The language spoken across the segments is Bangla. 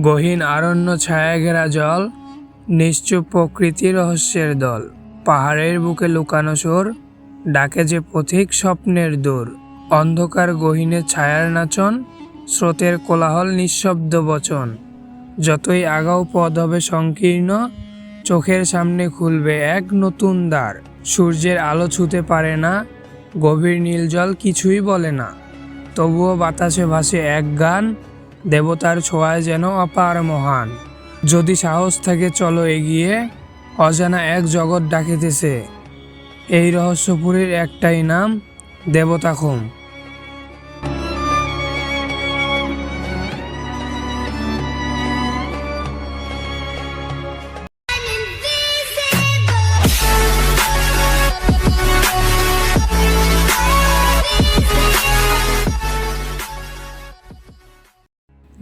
গহীন আরণ্য ছায়া ঘেরা জল, নিশ্চুপ প্রকৃতি রহস্যের দল। পাহাড়ের বুকে লুকানো সোর, ডাকে যে পথিক স্বপ্নের দূর। অন্ধকার গহীনে ছায়ার নাচন, স্রোতের কোলাহল নিঃশব্দ বচন। যতই আগাও পথ হবে সংকীর্ণ, চোখের সামনে খুলবে এক নতুন দ্বার। সূর্যের আলো ছুতে পারে না, গভীর নীল জল কিছুই বলে না। তবুও বাতাসে ভাসে এক গান দেবতার ছোঁয়ায় যেন অপার মহান। যদি সাহস থাকে চলো এগিয়ে, অজানা এক জগৎ ডাকিতেছে। এই রহস্যপুরীর একটাই নাম দেবতা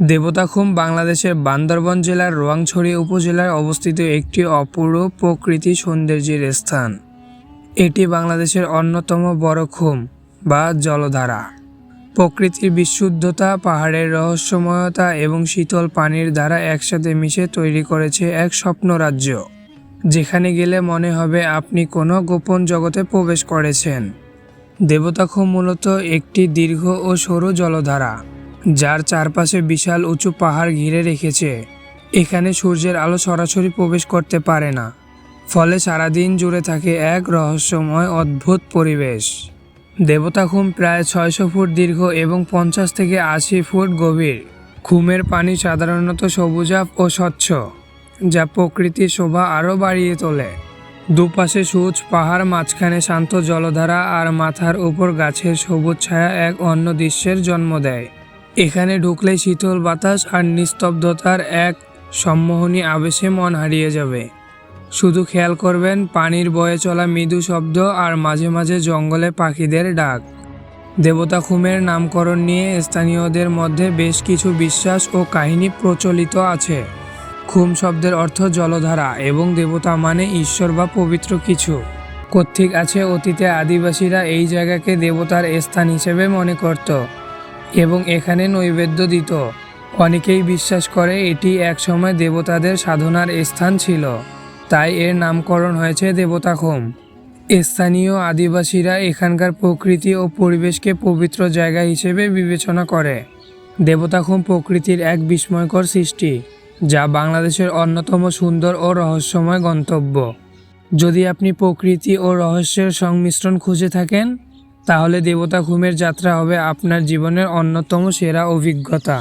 দেবতাখুম বাংলাদেশের বান্দরবন জেলার রোয়াংছড়ি উপজেলায় অবস্থিত একটি অপূর্ব প্রকৃতি সৌন্দর্যের স্থান। এটি বাংলাদেশের অন্যতম বড় খুম বা জলধারা। প্রকৃতির বিশুদ্ধতা, পাহাড়ের রহস্যময়তা এবং শীতল পানির ধারা একসাথে মিশে তৈরি করেছে এক স্বপ্ন রাজ্য যেখানে গেলে মনে হবে আপনি কোনো গোপন জগতে প্রবেশ করেছেন। দেবতাখুম মূলত একটি দীর্ঘ ও সরু জলধারা। যার চারপাশে বিশাল উঁচু পাহাড় ঘিরে রেখেছে। এখানে সূর্যের আলো সরাসরি প্রবেশ করতে পারে না। ফলে সারাদিন জুড়ে থাকে এক রহস্যময় অদ্ভুত পরিবেশ। দেবতাখুম প্রায় ছয়শো ফুট দীর্ঘ এবং পঞ্চাশ থেকে আশি ফুট গভীর। খুমের পানি সাধারণত সবুজাভ ও স্বচ্ছ, যা প্রকৃতির শোভা আরও বাড়িয়ে তোলে। দুপাশে সূচ পাহাড় মাঝখানে শান্ত জলধারা আর মাথার উপর গাছের সবুজ ছায়া এক অন্য দৃশ্যের জন্ম দেয়। এখানে ঢুকলে শীতল বাতাস আর নিস্তব্ধতার এক সম্মোহনী আবেশে মন হারিয়ে যাবে। শুধু খেয়াল করবেন, পানির বয়ে চলা মৃদু শব্দ আর মাঝে মাঝে জঙ্গলে পাখিদের ডাক। দেবতা খুমের নামকরণ নিয়ে স্থানীয়দের মধ্যে বেশ কিছু বিশ্বাস ও কাহিনী প্রচলিত আছে। খুম শব্দের অর্থ জলধারা এবং দেবতা মানে ঈশ্বর বা পবিত্র কিছু। কর্তৃক আছে, অতীতে আদিবাসীরা এই জায়গাকে দেবতার স্থান হিসেবে মনে করত। এবং এখানে নৈবেদ্য দিত। অনেকেই বিশ্বাস করে এটি একসময় দেবতাদের সাধনার স্থান ছিল। তাই এর নামকরণ হয়েছে দেবতাখোম। স্থানীয় আদিবাসীরা এখানকার প্রকৃতি ও পরিবেশকে পবিত্র জায়গা হিসেবে বিবেচনা করে। দেবতাখোম প্রকৃতির এক বিস্ময়কর সৃষ্টি, যা বাংলাদেশের অন্যতম সুন্দর ও রহস্যময় গন্তব্য। যদি আপনি প্রকৃতি ও রহস্যের সংমিশ্রণ খুঁজে থাকেন তাহলে দেবতা ঘুমের যাত্রা হবে আপনার জীবনের অন্যতম সেরা অভিজ্ঞতা।